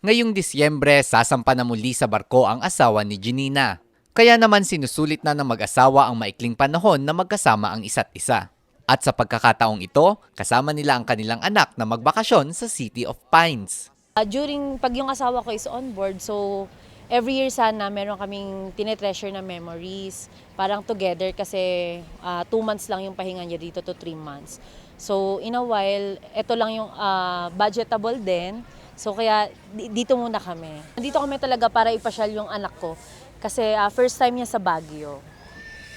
Ngayong Disyembre, sasampa na muli sa barko ang asawa ni Janina. Kaya naman sinusulit na ng mag-asawa ang maikling panahon na magkasama ang isa't isa. At sa pagkakataong ito, kasama nila ang kanilang anak na magbakasyon sa City of Pines. Uh, during pag yung asawa ko is on board, so every year sana meron kaming tinetreasure na memories. Parang together kasi uh, two months lang yung pahinga niya dito to three months. So in a while, ito lang yung uh, budgetable din. So kaya di- dito muna kami. Dito kami talaga para ipasyal yung anak ko. Kasi uh, first time niya sa Baguio.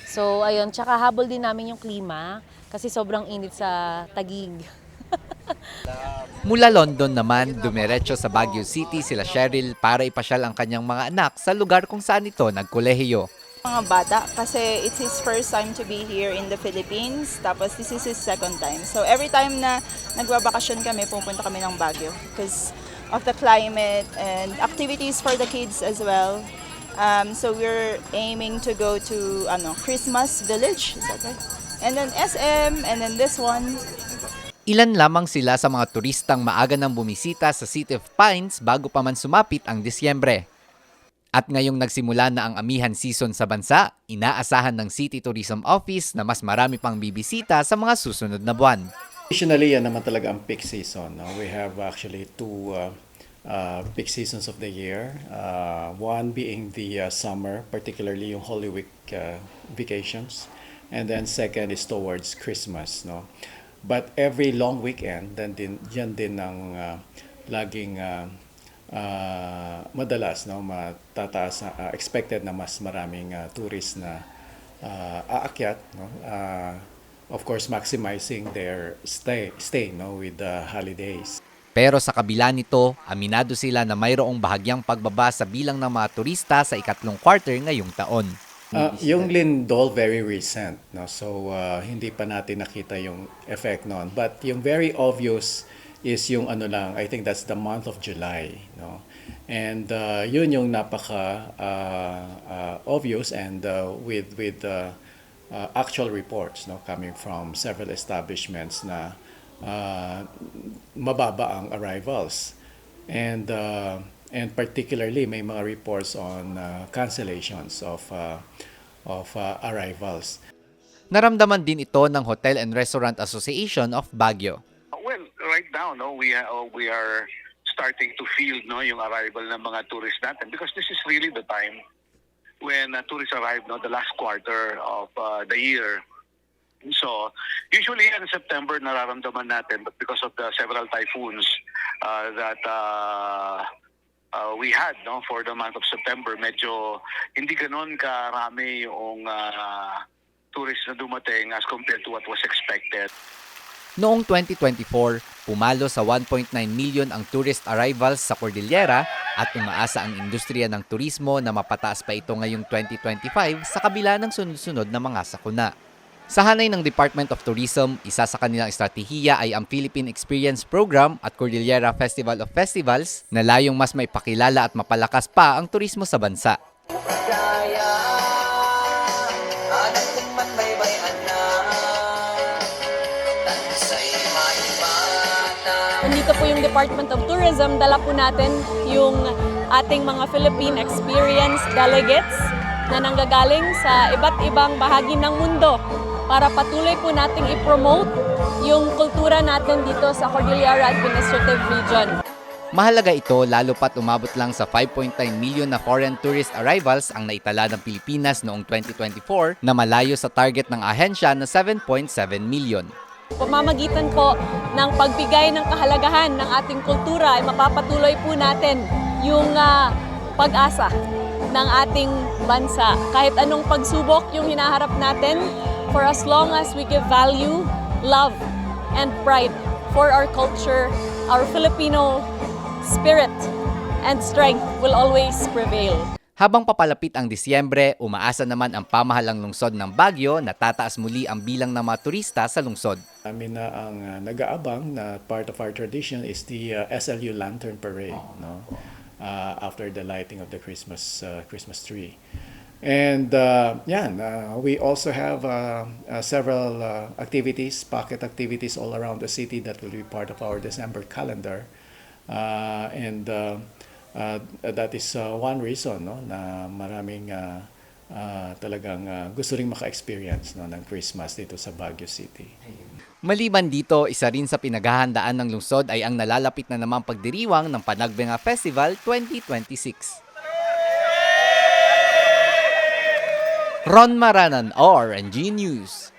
So ayun, tsaka habol din namin yung klima kasi sobrang init sa Tagig. Mula London naman, dumiretso sa Baguio City sila Cheryl para ipasyal ang kanyang mga anak sa lugar kung saan ito nagkolehiyo. mga bata kasi it's his first time to be here in the Philippines tapos this is his second time. So every time na nagbabakasyon kami, pupunta kami ng Baguio because of the climate and activities for the kids as well. Um, so we're aiming to go to ano, Christmas Village, is that right? And then SM, and then this one. Ilan lamang sila sa mga turistang maaga nang bumisita sa City of Pines bago pa man sumapit ang Disyembre. At ngayong nagsimula na ang amihan season sa bansa, inaasahan ng City Tourism Office na mas marami pang bibisita sa mga susunod na buwan. Traditionally, yan naman talaga ang peak season. No? We have actually two uh, uh, peak seasons of the year. Uh, one being the uh, summer, particularly yung Holy Week uh, vacations. And then second is towards Christmas. No? But every long weekend, then din, yan din ang uh, laging uh, uh, madalas, no? matataas, uh, expected na mas maraming uh, tourists na uh, aakyat. No? Uh, of course, maximizing their stay, stay no, with the holidays. Pero sa kabila nito, aminado sila na mayroong bahagyang pagbaba sa bilang ng mga turista sa ikatlong quarter ngayong taon. Uh, yung Lindol, very recent. No? So, uh, hindi pa natin nakita yung effect noon. But yung very obvious is yung ano lang, I think that's the month of July. No? And uh, yun yung napaka uh, uh, obvious and uh, with, with uh, uh, actual reports no? coming from several establishments na uh, mababa ang arrivals. And uh, and particularly may mga reports on uh, cancellations of uh, of uh, arrivals. Naramdaman din ito ng Hotel and Restaurant Association of Baguio. Well, right now, no, we are, we are starting to feel no yung arrival ng mga tourists natin because this is really the time when uh, tourists arrive no the last quarter of uh, the year. So, usually in September nararamdaman natin but because of the several typhoons uh, that uh, uh, we had no for the month of September medyo hindi ganoon karami yung uh, tourists na dumating as compared to what was expected. Noong 2024, pumalo sa 1.9 million ang tourist arrivals sa Cordillera at umaasa ang industriya ng turismo na mapataas pa ito ngayong 2025 sa kabila ng sunod-sunod na mga sakuna. Sa hanay ng Department of Tourism, isa sa kanilang estratehiya ay ang Philippine Experience Program at Cordillera Festival of Festivals na layong mas may pakilala at mapalakas pa ang turismo sa bansa. Nandito po yung Department of Tourism, dala po natin yung ating mga Philippine Experience Delegates na nanggagaling sa iba't ibang bahagi ng mundo para patuloy po nating i-promote yung kultura natin dito sa Cordillera Administrative Region. Mahalaga ito lalo pat umabot lang sa 5.9 million na foreign tourist arrivals ang naitala ng Pilipinas noong 2024 na malayo sa target ng ahensya na 7.7 million. Pamamagitan po ng pagbigay ng kahalagahan ng ating kultura ay mapapatuloy po natin yung ah, pag-asa ng ating bansa. Kahit anong pagsubok yung hinaharap natin, for as long as we give value, love, and pride for our culture, our Filipino spirit and strength will always prevail. Habang papalapit ang Disyembre, umaasa naman ang pamahalang lungsod ng Baguio na tataas muli ang bilang ng mga turista sa lungsod. Amin na ang uh, nag-aabang na part of our tradition is the uh, SLU Lantern Parade, no? Uh, after the lighting of the Christmas uh, Christmas tree. And uh, yan, uh, we also have uh, uh, several uh, activities, pocket activities all around the city that will be part of our December calendar. Uh, and uh, uh, that is uh, one reason no, na maraming uh, uh, talagang uh, gusto ring maka-experience no, ng Christmas dito sa Baguio City. Maliban dito, isa rin sa pinaghahandaan ng lungsod ay ang nalalapit na namang pagdiriwang ng Panagbenga Festival 2026. Ron Maranan, RNG News.